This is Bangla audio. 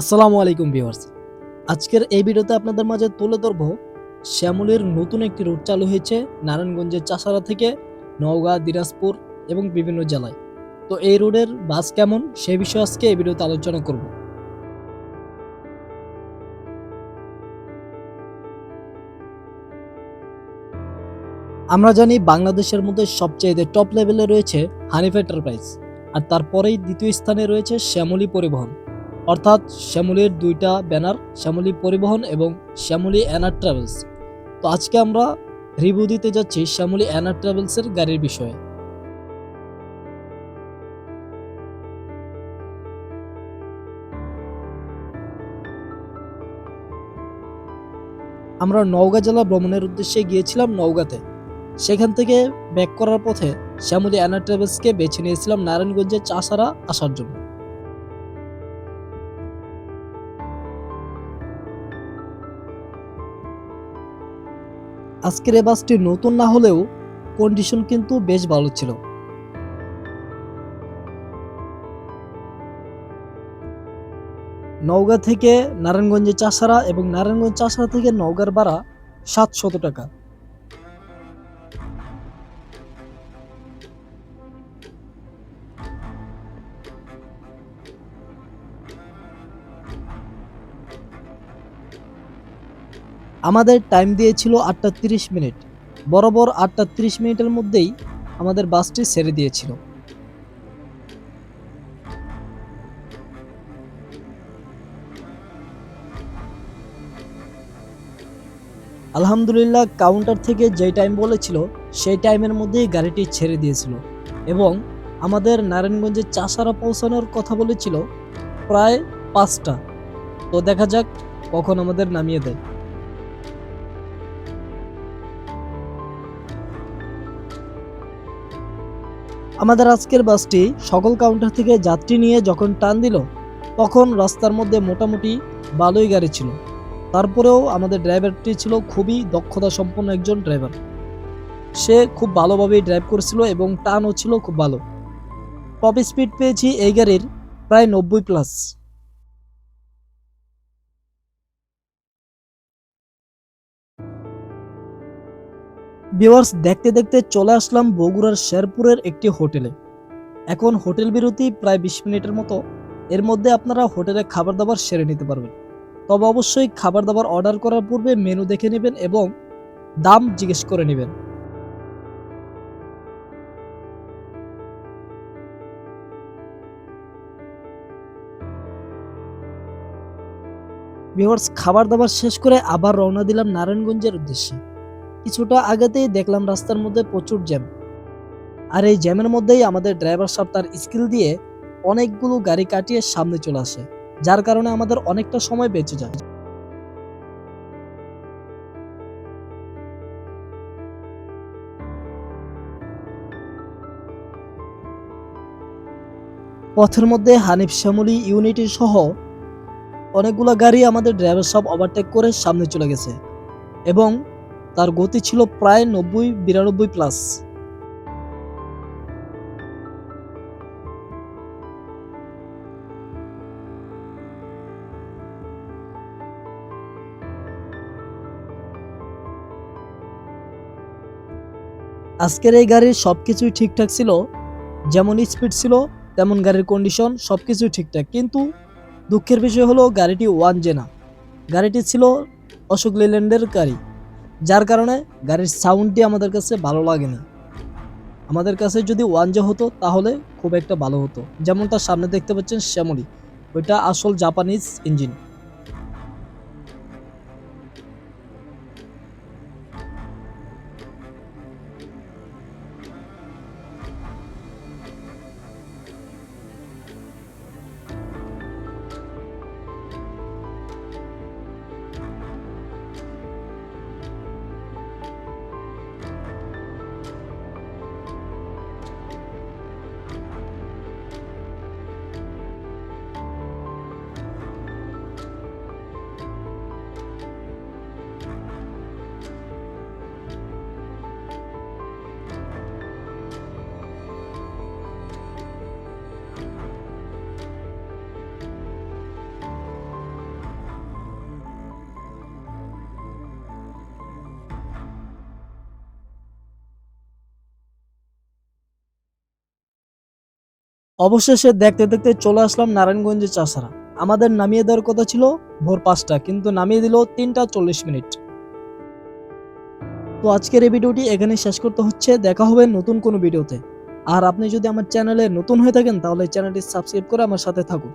আসসালামু আলাইকুম ভিউয়ার্স। আজকের এই ভিডিওতে আপনাদের মাঝে তুলে ধরবো শ্যামলের নতুন একটি রুট চালু হয়েছে নারায়ণগঞ্জের চাষারা থেকে নওগাঁ, দিনাজপুর এবং বিভিন্ন জেলায়। তো এই রোডের বাস কেমন সে বিষয়ে আজকে এই ভিডিওতে আলোচনা করব। আমরা জানি বাংলাদেশের মধ্যে সবচেয়ে টপ লেভেলে রয়েছে হানিফ এন্টারপ্রাইজ আর তারপরেই দ্বিতীয় স্থানে রয়েছে শ্যামলী পরিবহন। অর্থাৎ শ্যামলীর দুইটা ব্যানার, শ্যামলী পরিবহন এবং শ্যামলী অ্যানার ট্রাভেলস। তো আজকে আমরা রিভিউ দিতে যাচ্ছি শ্যামলী অ্যানার ট্রাভেলসের গাড়ির বিষয়ে। আমরা নওগাঁ জেলা ভ্রমণের উদ্দেশ্যে গিয়েছিলাম নওগাঁতে। সেখান থেকে ব্যাক করার পথে শ্যামলী অ্যানার ট্রাভেলসকে বেছে নিয়েছিলাম নারায়ণগঞ্জের চাষারা আসার জন্য। আজকের এ বাসটি নতুন না হলেও কন্ডিশন কিন্তু বেশ ভালো ছিল। নওগাঁ থেকে নারায়ণগঞ্জে চাষারা এবং নারায়ণগঞ্জ চাষারা থেকে নওগাঁর ভাড়া সাতশত টাকা। আমাদের টাইম দিয়েছিল আটটা তিরিশ মিনিট। বরাবর আটটা তিরিশ মিনিটের মধ্যেই আমাদের বাসটি ছেড়ে দিয়েছিল। আলহামদুলিল্লাহ কাউন্টার থেকে যেই টাইম বলেছিল, সেই টাইমের মধ্যেই গাড়িটি ছেড়ে দিয়েছিল এবং আমাদের নারায়ণগঞ্জের চাষারা পৌঁছানোর কথা বলেছিল প্রায় পাঁচটা। তো দেখা যাক কখন আমাদের নামিয়ে দেয়। আমাদের আজকের বাসটি সকল কাউন্টার থেকে যাত্রী নিয়ে যখন টান দিল, তখন রাস্তার মধ্যে মোটামুটি ভালোই গাড়ি ছিল। তারপরেও আমাদের ড্রাইভারটি ছিল খুবই দক্ষতা সম্পন্ন একজন ড্রাইভার সে খুব ভালোভাবেই ড্রাইভ করেছিল এবং টানও ছিল খুব ভালো। টপ স্পিড পেয়েছি এই গাড়ির প্রায় নব্বই প্লাস ভিউয়ার্স দেখতে দেখতে চলে আসলাম বগুড়ার শেরপুরের একটি হোটেলে। এখন হোটেল বিরতি প্রায় বিশ মিনিটের মতো। এর মধ্যে আপনারা হোটেলে খাবার দাবার সেরে নিতে পারবেন। তবে অবশ্যই খাবার দাবার অর্ডার করার পূর্বে মেনু দেখে নেবেন এবং দাম জিজ্ঞেস করে নেবেন। ভিউয়ার্স খাবার দাবার শেষ করে আবার রওনা দিলাম নারায়ণগঞ্জের উদ্দেশ্যে। কিছুটা আগেতেই দেখলাম রাস্তার মধ্যে প্রচুর জ্যাম। আর এই জ্যামের মধ্যেই আমাদের ড্রাইভার সাহেব তার স্কিল দিয়ে অনেকগুলো গাড়ি কাটিয়ে সামনে চলে আসে, যার কারণে আমাদের অনেকটা সময় বেঁচে যায়। পথের মধ্যে হানিফ শ্যামলি, ইউনিটি সহ অনেকগুলো গাড়ি আমাদের ড্রাইভার সব ওভারটেক করে সামনে চলে গেছে এবং তার গতি ছিল প্রায় নব্বই, বিরানব্বই প্লাস আজকের এই গাড়ির সব কিছুই ঠিকঠাক ছিল, যেমন স্পিড ছিল, তেমন গাড়ির কন্ডিশন সব কিছুই ঠিকঠাক। কিন্তু দুঃখের বিষয় হলো গাড়িটি ওয়ান জেনা গাড়িটি ছিল অশোক লেল্যান্ডের গাড়ি। যার কারণে গাড়ির সাউন্ডটি আমাদের কাছে ভালো লাগেনি। আমাদের কাছে যদি ওয়ান জে হতো, তাহলে খুব একটা ভালো হতো। যেমনটা সামনে দেখতে পাচ্ছেন, শ্যামলি। ওইটা আসল জাপানিজ ইঞ্জিন অবশেষে দেখতে দেখতে চলে আসলাম নারায়ণগঞ্জে চাষারা। আমাদের নামিয়ে দেওয়ার কথা ছিল ভোর পাঁচটা, কিন্তু নামিয়ে দিল তিনটা চল্লিশ মিনিট। তো আজকের এই ভিডিওটি এখানে শেষ করতে হচ্ছে। দেখা হবে নতুন কোনো ভিডিওতে। আর আপনি যদি আমার চ্যানেলে নতুন হয়ে থাকেন, তাহলে চ্যানেলটি সাবস্ক্রাইব করে আমার সাথে থাকুন।